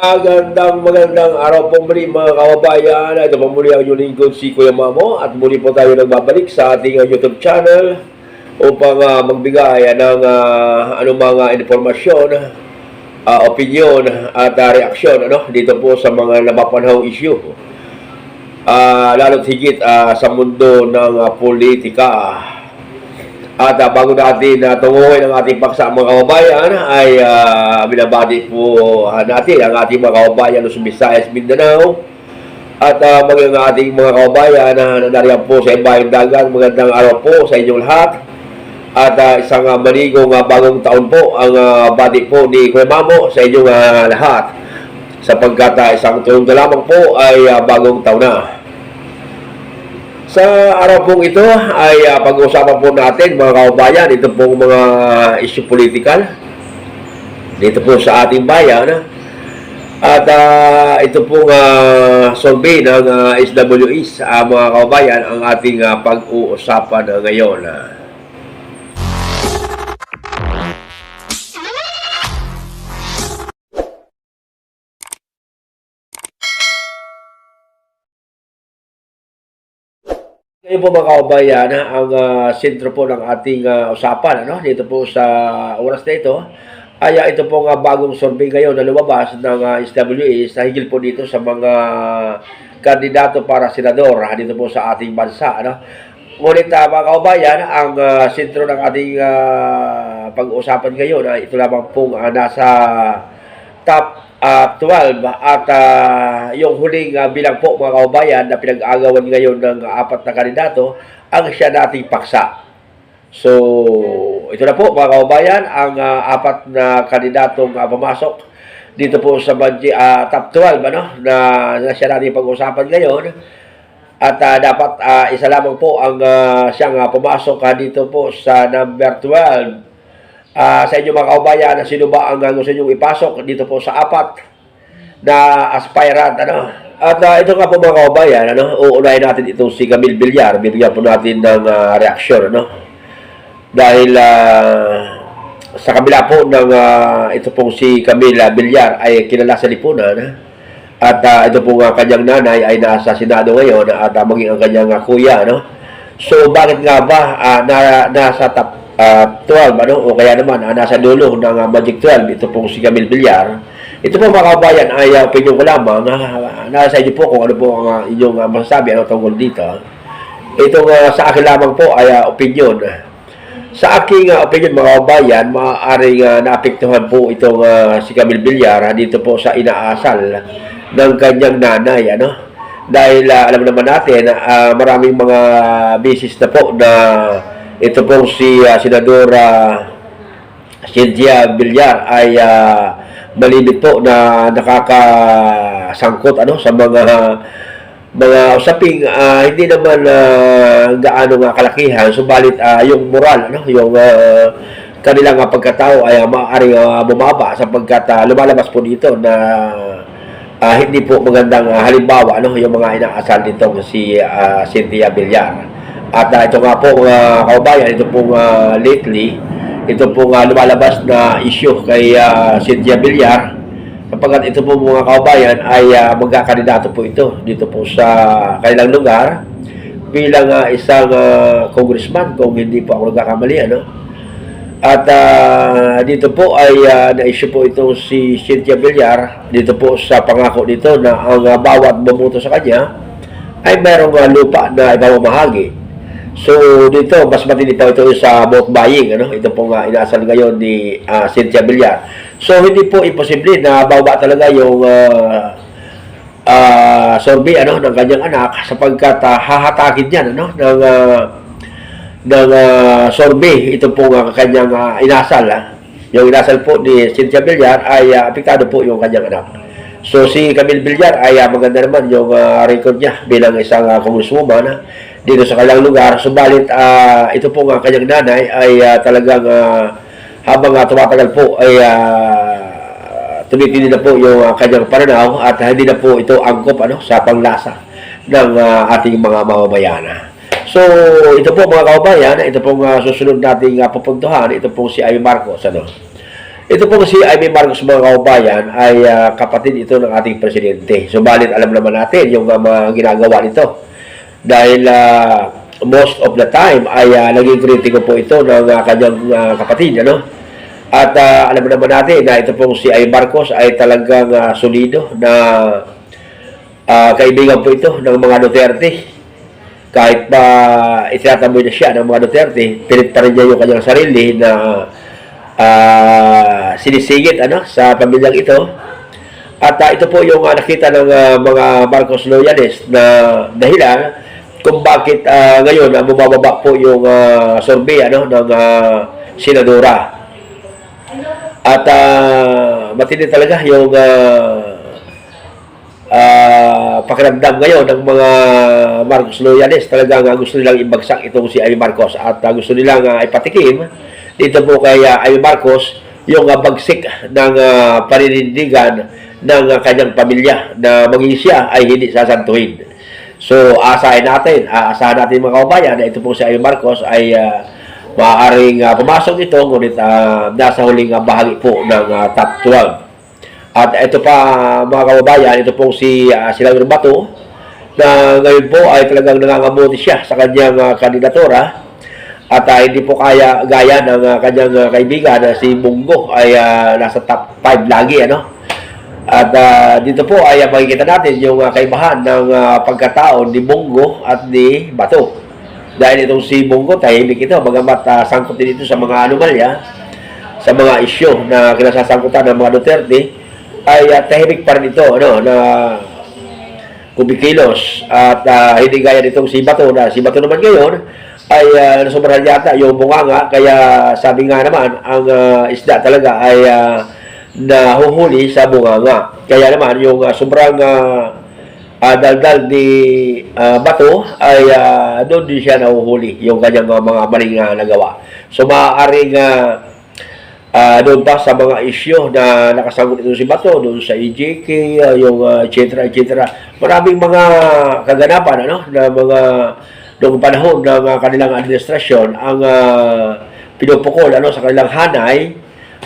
Magandang magandang araw po muli mga kababayan. Ito po muli ang inyong lingkod si Kuya Mamo at muli po tayo nagbabalik sa ating uh, YouTube channel upang uh, magbigay ng uh, anumang uh, informasyon, uh, opinion at uh, reaksyon ano, dito po sa mga napapanahong issue. Uh, lalo't higit uh, sa mundo ng uh, politika. At uh, bago natin uh, tunguhin ang ating paksa mga kababayan ay uh, binabati po uh, natin ang ating mga kababayan ng Visayas, Mindanao at uh, ang ating mga kababayan na nanariyan po sa Imbayang Dagat. Magandang araw po sa inyong lahat. At uh, isang uh, maligong uh, bagong taon po ang uh, bati po ni Kuya Mamo sa inyong uh, lahat. Sapagkat uh, isang tulong na lamang po ay uh, bagong taon na. Sa araw pong ito ay uh, pag-uusapan po natin mga kababayan, ito pong mga issue political dito po sa ating bayan. At uh, ito pong uh, survey ng uh, SWEs, uh, mga kababayan, ang ating uh, pag-uusapan ngayon. Uh. Ngayon po mga kababayan, ang uh, sentro po ng ating uh, usapan ano, dito po sa oras na ito ay uh, ito po nga bagong survey ngayon na lumabas ng uh, SWE sa higil po dito sa mga kandidato para senador dito po sa ating bansa. Ano. Ngunit uh, mga kababayan, ang uh, sentro ng ating uh, pag-uusapan ngayon ay uh, ito lamang pong uh, nasa top uh, 12 at uh, yung huling uh, bilang po mga kaubayan na pinag-agawan ngayon ng uh, apat na kandidato ang siya nating paksa. So, ito na po mga kaubayan ang uh, apat na kandidatong uh, pumasok dito po sa budget, uh, top 12 ano, na, na siya nating pag-usapan ngayon. At uh, dapat uh, isa lamang po ang uh, siyang uh, pumasok uh, dito po sa number 12 uh, sa inyo mga kaubayan na sino ba ang gusto nyo ipasok dito po sa apat na aspirant ano? At uh, ito nga po mga kaubayan ano? Uunahin natin itong si Camille Villar. Bigyan po natin ng uh, reaksyon ano? Dahil uh, sa kabila po ng uh, ito pong si Camille Villar ay kilala sa lipunan at uh, ito pong uh, kanyang nanay ay nasa Senado ngayon at uh, maging ang kanyang uh, kuya no so bakit nga ba uh, na, nasa top uh, 12 ano o kaya naman uh, nasa dulo ng uh, Magic 12 ito pong si Camille Villar. Ito po mga kabayan ay uh, opinion ko lamang uh, nasa inyo po kung ano po ang uh, inyong uh, masasabi ano tungkol dito. Itong uh, sa akin lamang po ay uh, opinion. Sa aking uh, opinion mga kabayan maaaring uh, naapektuhan po itong uh, si Camille Villar uh, dito po sa inaasal ng kanyang nanay ano. Dahil uh, alam naman natin uh, maraming mga bisis na po na ito pong si uh, Senadora Cynthia Villar ay uh, malibit po na nakakasangkot ano sa mga mga usaping uh, hindi naman uh, gaano nga kalakihan. Subalit uh, yung moral ano yung uh, kanilang pagkatao ay uh, maaaring uh, bumaba sapagkat uh, lumalabas po dito na uh, hindi po magandang uh, halimbawa ano yung mga inaasal nitong si uh, Cynthia Villar at uh, ito nga po mga uh, kaubayan, ito pong uh, lately, ito pong uh, lumalabas na issue kay uh, Cynthia Villar. Kapag ito po mga kaubayan ay uh, magkakandidato po ito dito po sa kanilang lugar bilang uh, isang uh, congressman kung hindi po ako nagkakamali ano. At uh, dito po ay uh, na-issue po itong si Cynthia Villar dito po sa pangako dito na ang uh, bawat bumoto sa kanya ay mayroong uh, lupa na ipamamahagi So dito mas matindi pa ito sa vote buying ano ito pong uh, inaasal ngayon ni uh, Cynthia Villar. So hindi po imposible na bababa talaga yung uh, uh, survey ano ng kanyang anak sapagkat uh, hahatakin niyan ano ng uh, ng uh, survey ito pong uh, kanyang uh, inasal uh. yung inasal po ni Cynthia Villar ay uh, apektado po yung kanyang anak. So si Camille Villar ay uh, maganda naman yung uh, record niya bilang isang uh, congresswoman uh, dito sa kanilang lugar. Subalit uh, ito po nga kanyang nanay ay uh, talagang uh, habang uh, tumatagal po ay uh, tumitindi na po yung uh, kanyang pananaw at hindi na po ito angkop ano, sa panglasa ng uh, ating mga mamamayan. So, ito po mga kababayan, ito pong uh, susunod nating uh, pupuntuhan, ito po si Ay Marcos. Ano? Ito po si Amy Marcos mga kaubayan ay ah, kapatid ito ng ating presidente. Subalit alam naman natin yung ah, mga ginagawa nito. Dahil ah, most of the time ay ah, naging kritiko po ito ng ah, kanyang ah, kapatid. Ano? At ah, alam naman natin na ito pong si Amy Marcos ay talagang ah, solido na ah, kaibigan po ito ng mga Duterte kahit pa itinataboy na siya ng mga Duterte, pilit pa rin niya yung kanyang sarili na ah, sinisigit ano, sa pamilyang ito. At ah, ito po yung ah, nakita ng ah, mga Marcos loyalist na dahilan kung bakit ah, ngayon uh, bumababa po yung ah, survey ano, ng ah, senadora. At ah, matindi talaga yung ah, ah pakiramdam ngayon ng mga Marcos loyalist talagang ah, gusto nilang ibagsak itong si Ay Marcos at ah, gusto nilang ah, ipatikim dito po kay ah, Ay Marcos yung ah, bagsik ng ah, paninindigan ng ah, kanyang pamilya na maging siya ay hindi sasantuhin. So asahin natin, aasahan natin mga kababayan na ito po si Ay Marcos ay ah, maaaring ah, pumasok ito ngunit ah, nasa huling ah, bahagi po ng ah, top 12. At ito pa mga kababayan, ito pong si uh, Silagro Bato na ngayon po ay talagang nangangamuti siya sa kanyang uh, kandidatura at uh, hindi po kaya gaya ng uh, kanyang uh, kaibigan na si Munggo ay uh, nasa top 5 lagi ano. At uh, dito po ay uh, makikita natin yung uh, kaibahan ng uh, pagkataon ni Munggo at ni Bato. Dahil itong si Munggo, tahimik ito, bagamat uh, sangkot din ito sa mga anomalya, sa mga isyo na kinasasangkutan ng mga Duterte, ay uh, tahimik pa rin ito ano na kumikilos. At uh, hindi gaya nitong si Bato na si Bato naman ngayon ay uh, nasobrahan yata yung bunganga kaya sabi nga naman ang uh, isda talaga ay uh, nahuhuli sa bunganga kaya naman yung uh, sobrang uh, uh, daldal ni uh, Bato ay uh, doon din siya nahuhuli yung kanyang uh, mga maling uh, nagawa so maaaring uh, Ah, doon pa sa mga isyo na nakasagot ito si Bato, doon sa EJK, ah, yung uh, et cetera. Maraming mga kaganapan ano, na mga noong panahon ng uh, kanilang administrasyon ang uh, pinupukol ano, sa kanilang hanay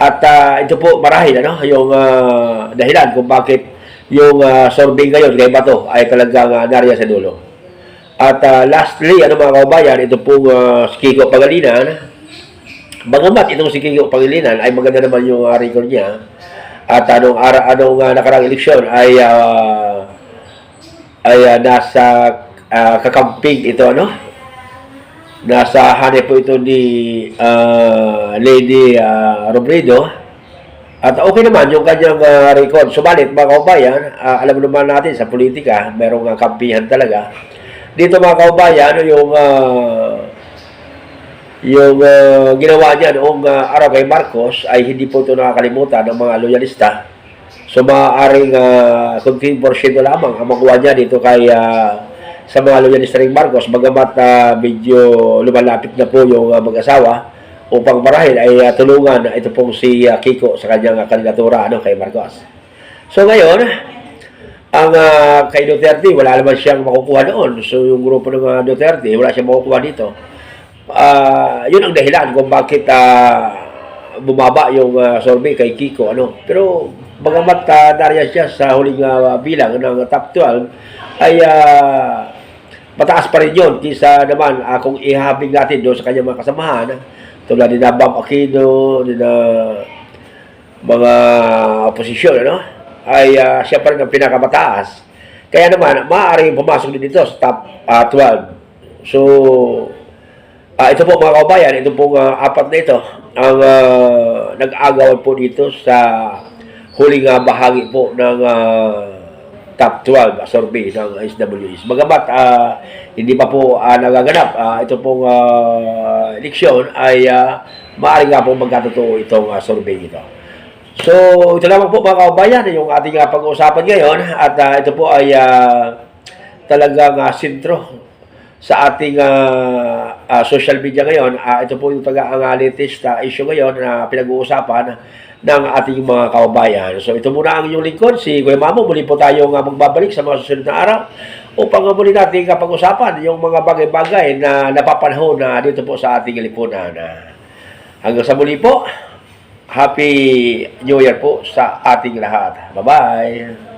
at uh, ito po marahil ano, yung uh, dahilan kung bakit yung uh, survey ngayon kay Bato ay talagang uh, nariya sa dulo. At uh, lastly, ano mga kaubayan, ito pong uh, si Kiko Pagalinan, Bagamat itong si Kiko Pangilinan ay maganda naman yung uh, record niya at anong ara anong uh, nakarang eleksyon ay uh, ay uh, nasa uh, kakamping ito ano nasa hanay po ito ni uh, Lady uh, Robredo. At okay naman yung kanyang uh, record. Subalit mga kaubayan uh, alam naman natin sa politika merong uh, kampihan talaga. Dito mga kaubayan yung uh, yung uh, ginawa niya noong uh, araw kay Marcos ay hindi po ito nakakalimutan ng mga loyalista. So maaaring uh, 15% lamang ang makuha niya dito kay uh, sa mga loyalista rin Marcos bagamat uh, medyo lumalapit na po yung uh, mag-asawa upang marahil ay uh, tulungan ito pong si uh, Kiko sa kanyang uh, kandidatura ano, kay Marcos. So ngayon, ang uh, kay Duterte, wala naman siyang makukuha doon. So yung grupo ng uh, Duterte, wala siyang makukuha dito uh, yun ang dahilan kung bakit uh, bumaba yung uh, survey kay Kiko ano pero bagamat uh, nariyan siya sa huling uh, bilang ng top 12 ay uh, mataas pa rin yun kisa naman uh, kung ihabing natin doon sa kanyang mga kasamahan tulad ni na Bob Aquino ni na mga oposisyon ano? Ay uh, siya pa rin ang pinakamataas. Kaya naman maaaring pumasok din dito sa top uh, 12 so Uh, ito po mga kabayan, ito po uh, apat na ito ang uh, nag-agawan po dito sa huling uh, bahagi po ng uh, top 12 uh, survey ng SWS. Bagamat uh, hindi pa po uh, nagaganap, uh, ito pong uh, eleksyon ay uh, maaari nga po magkatotoo itong uh, survey ito. So, ito lamang po mga kabayan, yung ating uh, pag-uusapan ngayon at uh, ito po ay uh, talagang uh, sentro sa ating uh, uh, social media ngayon, uh, ito po yung taga-latest uh, issue ngayon na pinag-uusapan ng ating mga kaubayan. So ito muna ang inyong lingkod, si Kuya Mamo. Muli po tayong uh, magbabalik sa mga susunod na araw upang uh, muli natin kapag-usapan yung mga bagay-bagay na napapanahon na dito po sa ating lipunan. Uh, hanggang sa muli po, Happy New Year po sa ating lahat. Bye-bye!